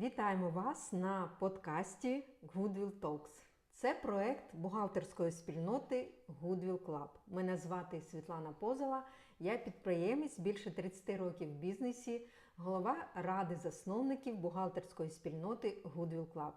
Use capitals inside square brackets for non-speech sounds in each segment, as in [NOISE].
Вітаємо вас на подкасті Goodwill Talks. Це проект бухгалтерської спільноти Goodwill Club. Мене звати Світлана Позова. Я підприємець більше 30 років в бізнесі, голова ради засновників бухгалтерської спільноти Goodwill Club.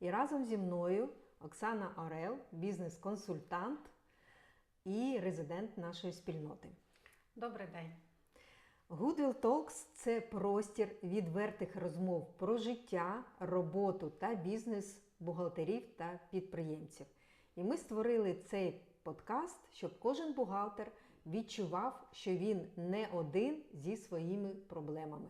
І разом зі мною Оксана Орел, бізнес-консультант і резидент нашої спільноти. Добрий день. Goodwill Talks – це простір відвертих розмов про життя, роботу та бізнес бухгалтерів та підприємців. І ми створили цей подкаст, щоб кожен бухгалтер відчував, що він не один зі своїми проблемами.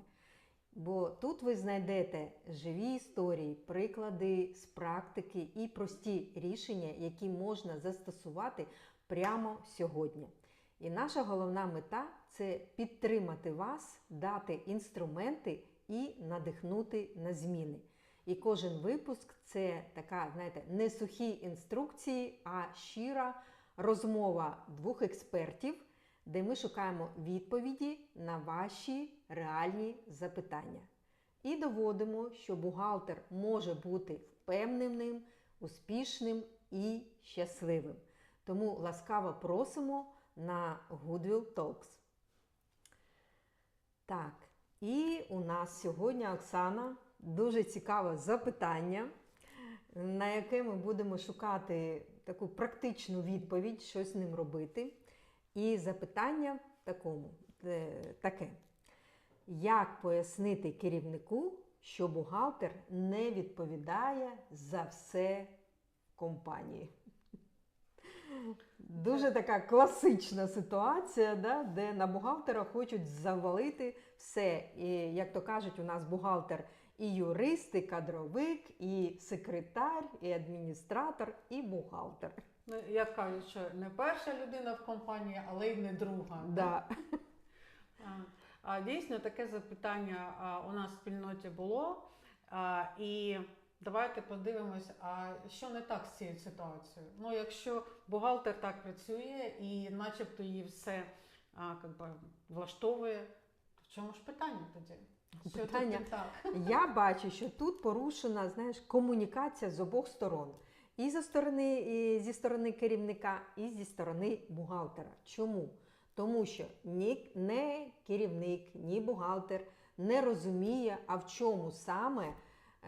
Бо тут ви знайдете живі історії, приклади з практики і прості рішення, які можна застосувати прямо сьогодні. І наша головна мета це підтримати вас, дати інструменти і надихнути на зміни. І кожен випуск це така, знаєте, не сухі інструкції, а щира розмова двох експертів, де ми шукаємо відповіді на ваші реальні запитання. І доводимо, що бухгалтер може бути впевненим, успішним і щасливим. Тому ласкаво просимо на Goodwill Talks. Так, і у нас сьогодні Оксана дуже цікаве запитання, на яке ми будемо шукати таку практичну відповідь, що з ним робити. І запитання такому, е, таке: як пояснити керівнику, що бухгалтер не відповідає за все компанії? Дуже така класична ситуація, да, де на бухгалтера хочуть завалити все. І, як то кажуть, у нас бухгалтер і юрист, і кадровик, і секретар, і адміністратор, і бухгалтер. Ну, як кажуть, що не перша людина в компанії, але й не друга. Да. [LAUGHS] А, дійсно, таке запитання у нас в спільноті було. А, І давайте подивимось, а що не так з цією ситуацією. Ну, якщо бухгалтер так працює і начебто її все а, как би, влаштовує, то в чому ж питання тоді? Що Питання- тут так? [LAUGHS] Я бачу, що тут порушена знаєш, комунікація з обох сторон. І зі сторони, і зі сторони керівника, і зі сторони бухгалтера. Чому? Тому що ні, не керівник, ні бухгалтер не розуміє, а в чому саме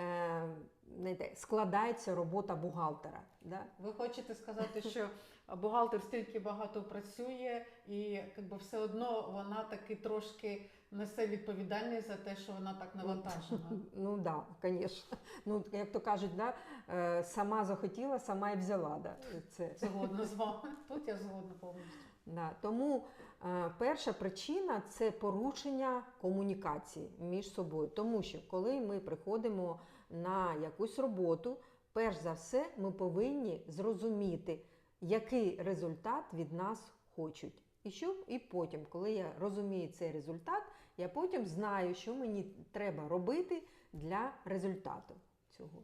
е, знаєте, складається робота бухгалтера. Да? Ви хочете сказати, що бухгалтер стільки багато працює, і якби все одно вона таки трошки несе відповідальність за те, що вона так навантажена. Ну так, [LAUGHS] да, звісно. Ну, як то кажуть, да, е, сама захотіла, сама і взяла. Да, це. Згодна з вами. Тут я згодна повністю. Да, тому е, перша причина це порушення комунікації між собою. Тому що коли ми приходимо на якусь роботу, перш за все ми повинні зрозуміти, який результат від нас хочуть. І що і потім, коли я розумію цей результат, я потім знаю, що мені треба робити для результату цього.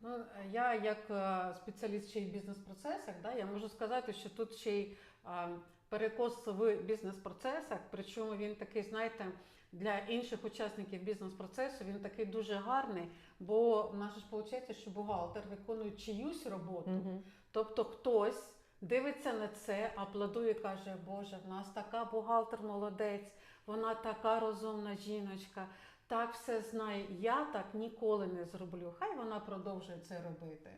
Ну, я як е, спеціаліст ще й в бізнес-процесах, да, я можу сказати, що тут ще й е, перекос в бізнес-процесах, причому він такий, знаєте, для інших учасників бізнес-процесу він такий дуже гарний, бо в нас ж виходить, що бухгалтер виконує чиюсь роботу, Мгм. тобто хтось. Дивиться на це, аплодує, каже, Боже, в нас така бухгалтер молодець, вона така розумна жіночка, так все знає. Я так ніколи не зроблю. Хай вона продовжує це робити.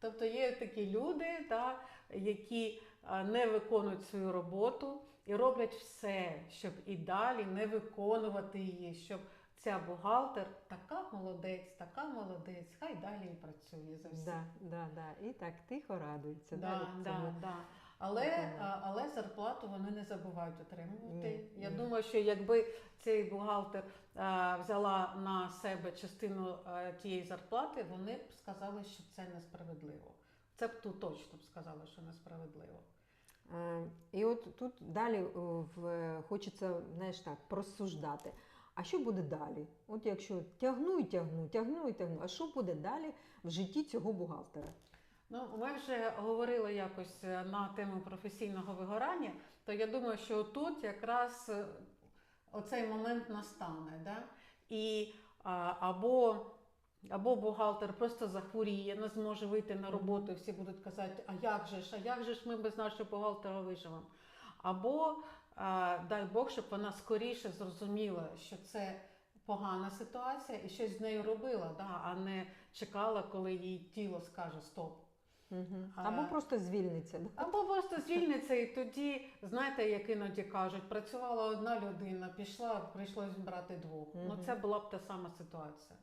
Тобто є такі люди, та, які не виконують свою роботу і роблять все, щоб і далі не виконувати її, щоб ця бухгалтер така молодець, така молодець, хай далі і працює за всіх. Да, да, да. І так тихо радується. Да, да, да. Але, але зарплату вони не забувають отримувати. Ні, Я ні. думаю, що якби цей бухгалтер а, взяла на себе частину а, тієї зарплати, вони б сказали, що це несправедливо. Це б тут точно б сказали, що несправедливо. І от тут далі е, хочеться знаєш так, просуждати. А що буде далі? От якщо тягну і тягну, тягну і тягну, а що буде далі в житті цього бухгалтера? Ну, ми вже говорили якось е, на тему професійного вигорання, то я думаю, що тут якраз е, оцей момент настане. Да? І або Або бухгалтер просто захворіє, не зможе вийти на роботу, і всі будуть казати, а як же ж, а як же ж ми без нашого бухгалтера виживемо? Або а, дай Бог, щоб вона скоріше зрозуміла, що це погана ситуація і щось з нею робила, да, а не чекала, коли їй тіло скаже стоп. А- Або просто звільниться. Або просто звільниться, і тоді, знаєте, як іноді кажуть, працювала одна людина, пішла, прийшлось брати двох. Ну це була б та сама ситуація.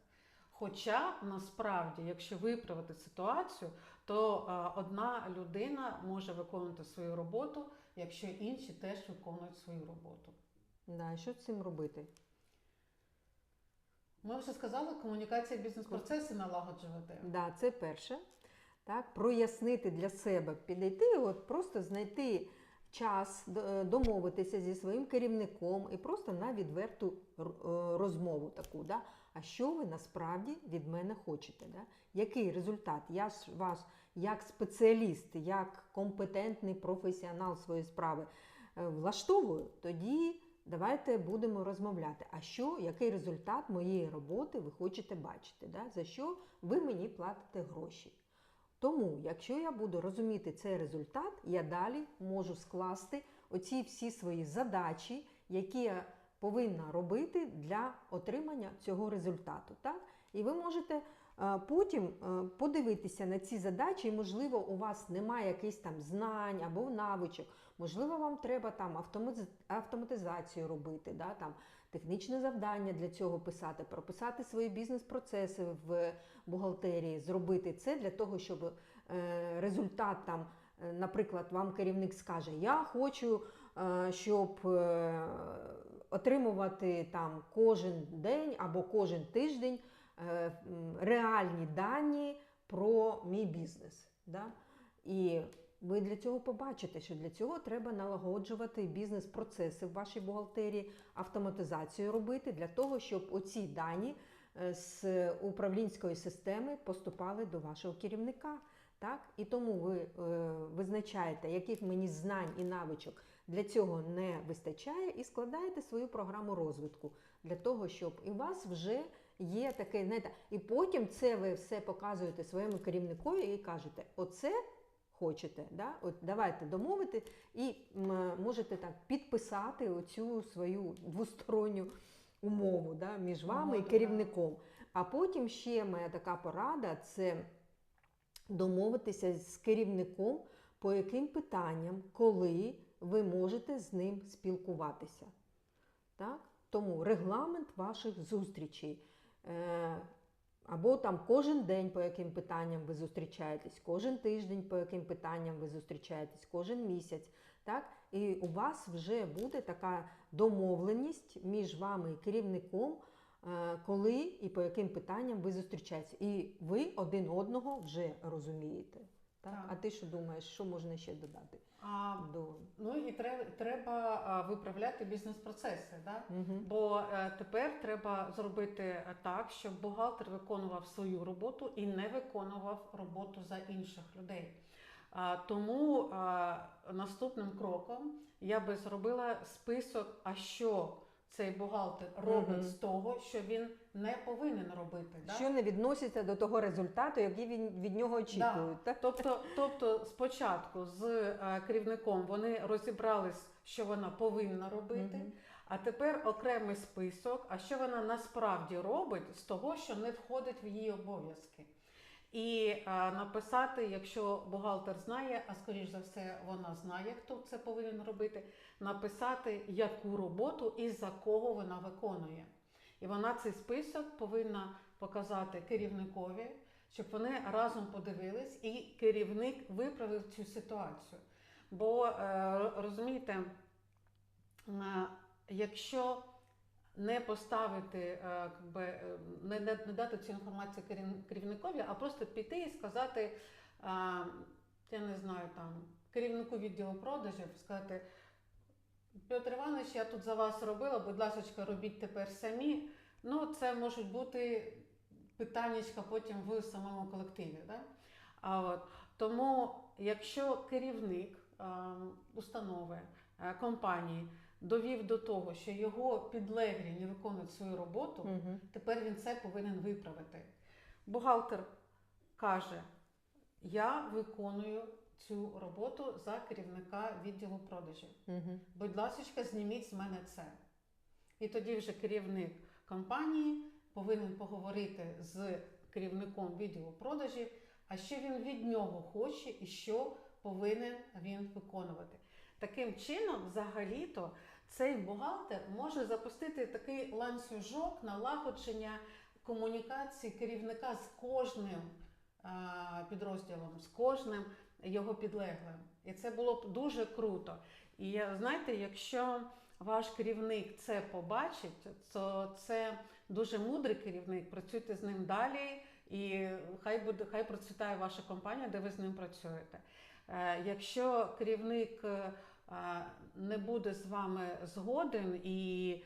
Хоча насправді, якщо виправити ситуацію, то а, одна людина може виконувати свою роботу, якщо інші теж виконують свою роботу. Да, що з цим робити? Ми вже сказали, комунікація бізнес-процеси налагоджувати. Да, це перше. Так, прояснити для себе, підійти, от просто знайти час, е, домовитися зі своїм керівником і просто на відверту е, розмову таку. Да? А що ви насправді від мене хочете? Да? Який результат? Я ж вас як спеціаліст, як компетентний професіонал своєї справи е, влаштовую, тоді давайте будемо розмовляти. А що, який результат моєї роботи ви хочете бачити? Да? За що ви мені платите гроші? Тому, якщо я буду розуміти цей результат, я далі можу скласти оці всі свої задачі, які я повинна робити для отримання цього результату. Так? І ви можете е, потім е, подивитися на ці задачі, і, можливо, у вас немає якихось там знань або навичок, можливо, вам треба там автомати- автоматизацію робити, да? там, технічне завдання для цього писати, прописати свої бізнес-процеси в бухгалтерії, зробити це для того, щоб е, результат там, наприклад, вам керівник скаже: Я хочу, щоб отримувати там кожен день або кожен тиждень е, реальні дані про мій бізнес. Да? І ви для цього побачите, що для цього треба налагоджувати бізнес-процеси в вашій бухгалтерії, автоматизацію робити для того, щоб оці дані е, з управлінської системи поступали до вашого керівника. Так? І тому ви е, визначаєте, яких мені знань і навичок для цього не вистачає, і складаєте свою програму розвитку для того, щоб і у вас вже є таке, знаєте, і потім це ви все показуєте своєму керівникові і кажете, оце хочете, да? От давайте домовити і можете так підписати оцю свою двосторонню умову да, між вами Угоду, і да. керівником. А потім ще моя така порада це домовитися з керівником, по яким питанням, коли ви можете з ним спілкуватися. Так? Тому регламент ваших зустрічей. Е, або там кожен день, по яким питанням ви зустрічаєтесь, кожен тиждень, по яким питанням ви зустрічаєтесь, кожен місяць. Так? І у вас вже буде така домовленість між вами і керівником, коли і по яким питанням ви зустрічаєтесь. І ви один одного вже розумієте. Так? Так. А ти що думаєш, що можна ще додати? А, До... ну і треба, треба виправляти бізнес-процеси. Да? Угу. Бо е, тепер треба зробити е, так, щоб бухгалтер виконував свою роботу і не виконував роботу за інших людей. А, тому а, наступним кроком я би зробила список, а що цей бухгалтер робить Мгм. з того, що він не повинен робити. Да? Що не відноситься до того результату, який він від нього очікують. Так? Тобто, тобто спочатку з е, керівником вони розібрались, що вона повинна робити. Мгм. А тепер окремий список, а що вона насправді робить з того, що не входить в її обов'язки. І а, написати, якщо бухгалтер знає, а скоріш за все вона знає, хто це повинен робити, написати, яку роботу і за кого вона виконує. І вона цей список повинна показати керівникові, щоб вони разом подивились, і керівник виправив цю ситуацію. Бо е, розумієте, е, якщо не поставити, е, е, не, не, не дати цю інформацію керівникові, а просто піти і сказати, е, я не знаю, там, керівнику відділу продажів, сказати, Петр Іванович, я тут за вас робила, будь ласка, робіть тепер самі. Ну, це можуть бути питаннячка потім в самому колективі. Да? А от, тому, якщо керівник е, установи, е, компанії довів до того, що його підлеглі не виконують свою роботу, Мгм. тепер він це повинен виправити. бухгалтер каже: Я виконую цю роботу за керівника відділу продажів. Угу. Будь ласка, зніміть з мене це. І тоді вже керівник компанії повинен поговорити з керівником відділу продажів, а що він від нього хоче і що повинен він виконувати. Таким чином, взагалі-то, цей бухгалтер може запустити такий ланцюжок налагодження комунікації керівника з кожним підрозділом, з кожним його підлеглим. І це було б дуже круто. І знаєте, якщо ваш керівник це побачить, то це дуже мудрий керівник. Працюйте з ним далі, і хай буде, хай процвітає ваша компанія, де ви з ним працюєте. Е, Якщо керівник е, не буде з вами згоден і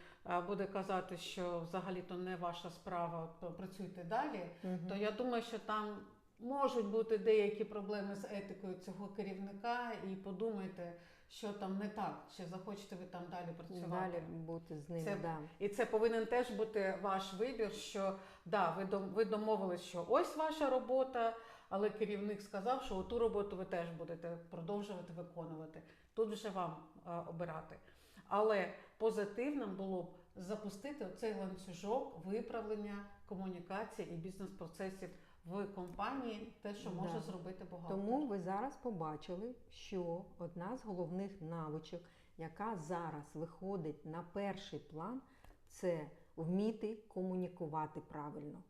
буде казати, що взагалі то не ваша справа, то працюйте далі, то я думаю, що там можуть бути деякі проблеми з етикою цього керівника, і подумайте, що там не так, чи захочете ви там далі працювати. Далі бути з ним. Це- Да. І це повинен теж бути ваш вибір, що да, ви ви домовились, що ось ваша робота, але керівник сказав, що ту роботу ви теж будете продовжувати виконувати. Тут вже вам е, обирати. Але позитивним було б запустити цей ланцюжок виправлення комунікації і бізнес-процесів в компанії, те, що може Да. зробити бухгалтер. Тому ви зараз побачили, що одна з головних навичок, яка зараз виходить на перший план, це вміти комунікувати правильно.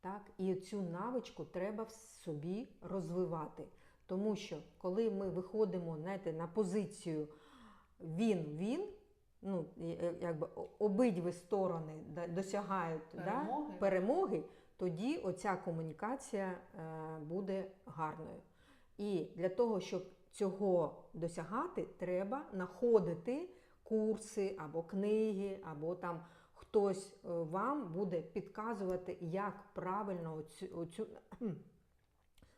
Так? І цю навичку треба в собі розвивати. Тому що коли ми виходимо знаєте, на позицію він-він, ну, е, якби обидві сторони досягають да, Перемоги. перемоги, тоді оця комунікація е, буде гарною. І для того, щоб цього досягати, треба знаходити курси або книги, або там хтось е, вам буде підказувати, як правильно оцю, оцю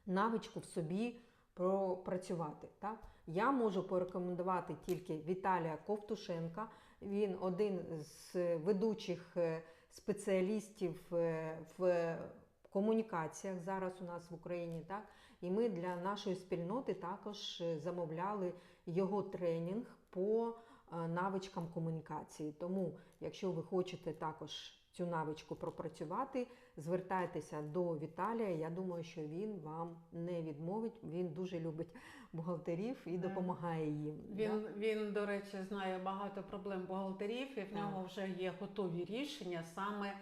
навичку в собі пропрацювати. Так? Я можу порекомендувати тільки Віталія Ковтушенка. Він один з ведучих е, спеціалістів е, в комунікаціях зараз у нас в Україні. Так? І ми для нашої спільноти також е, замовляли його тренінг по навичкам комунікації. Тому, якщо ви хочете також цю навичку пропрацювати, звертайтеся до Віталія. Я думаю, що він вам не відмовить. Він дуже любить бухгалтерів і допомагає їм. Він, він, до речі, знає багато проблем бухгалтерів, і в нього вже є готові рішення саме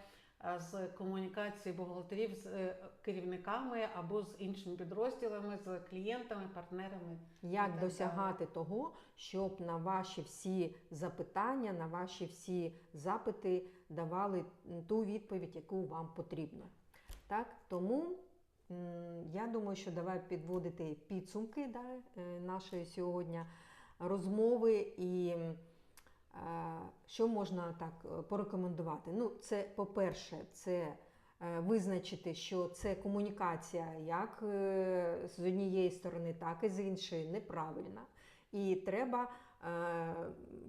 з комунікації бухгалтерів з е, керівниками або з іншими підрозділами, з клієнтами, партнерами. Як досягати того, щоб на ваші всі запитання, на ваші всі запити давали ту відповідь, яку вам потрібно. Так? Тому я думаю, що давай підводити підсумки да, е, нашої сьогодні розмови і е, що можна так е, порекомендувати. Ну, це, по-перше, це е, визначити, що це комунікація як е, з однієї сторони, так і з іншої неправильна. І треба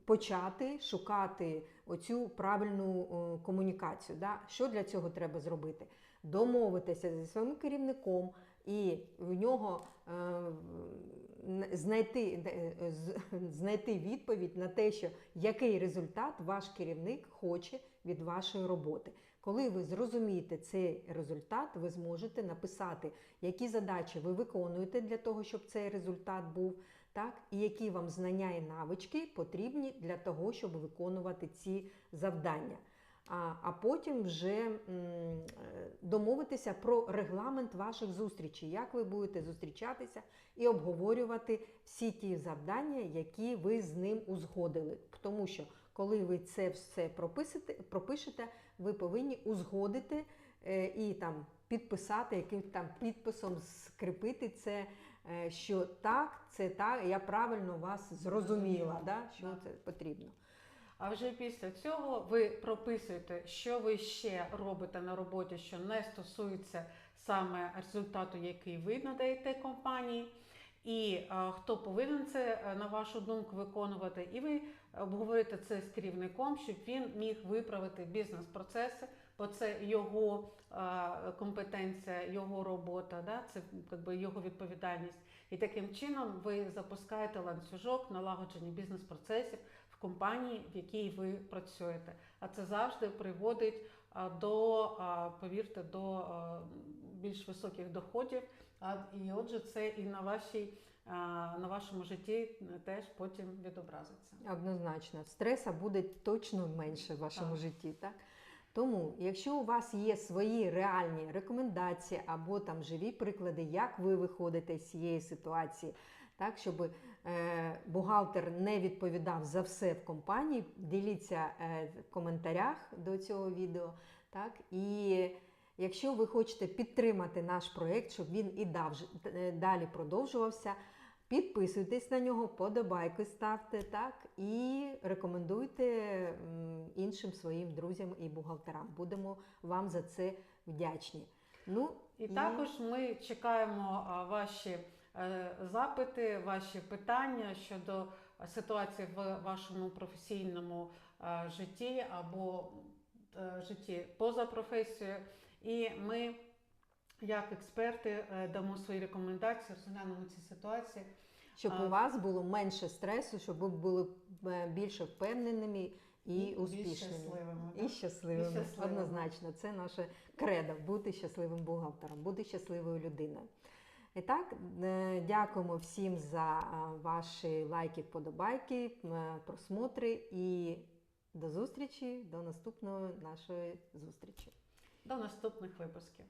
почати шукати оцю правильну комунікацію. Да? Що для цього треба зробити? Домовитися зі своїм керівником і в нього знайти, е, [LAUGHS] знайти відповідь на те, що який результат ваш керівник хоче від вашої роботи. Коли ви зрозумієте цей результат, ви зможете написати, які задачі ви виконуєте для того, щоб цей результат був, так, і які вам знання і навички потрібні для того, щоб виконувати ці завдання. А, потім вже е, домовитися про регламент ваших зустрічей, як ви будете зустрічатися і обговорювати всі ті завдання, які ви з ним узгодили. Тому що коли ви це все прописите, пропишете, ви повинні узгодити е, і там підписати, яким там підписом скріпити це, е, що так, це так, я правильно вас зрозуміла, да, що це потрібно. А вже після цього ви прописуєте, що ви ще робите на роботі, що не стосується саме результату, який ви надаєте компанії, і е, хто повинен це, е, на вашу думку, виконувати. І ви обговорите це з керівником, щоб він міг виправити бізнес-процеси, бо це його е, компетенція, його робота, да? це якби його відповідальність. І таким чином ви запускаєте ланцюжок налагодження бізнес-процесів компанії, в якій ви працюєте. А це завжди приводить до, повірте, до більш високих доходів. І отже, це і на вашій на вашому житті теж потім відобразиться. Однозначно, стреса буде точно менше в вашому Так. житті. Так? Тому, якщо у вас є свої реальні рекомендації або там живі приклади, як ви виходите з цієї ситуації, так, щоб бухгалтер не відповідав за все в компанії, діліться е, в коментарях до цього відео. Так? І якщо ви хочете підтримати наш проєкт, щоб він і е, далі продовжувався, Підписуйтесь на нього, подобайки ставте, так і рекомендуйте іншим своїм друзям і бухгалтерам. Будемо вам за це вдячні. Ну І також ми чекаємо ваші е, запити, ваші питання щодо е, ситуації в вашому професійному е, житті або е, житті поза професією. І ми, як експерти, е, дамо свої рекомендації, розглянемо ці ситуації. щоб у вас було менше стресу, щоб ви були е, більше впевненими і, більш успішними. щасливими. І щасливими. І щасливими. Однозначно, це наше кредо бути щасливим бухгалтером, бути щасливою людиною. І так, е, дякуємо всім за е, ваші лайки, вподобайки, е, просмотри і до зустрічі, до наступної нашої зустрічі. До наступних випусків.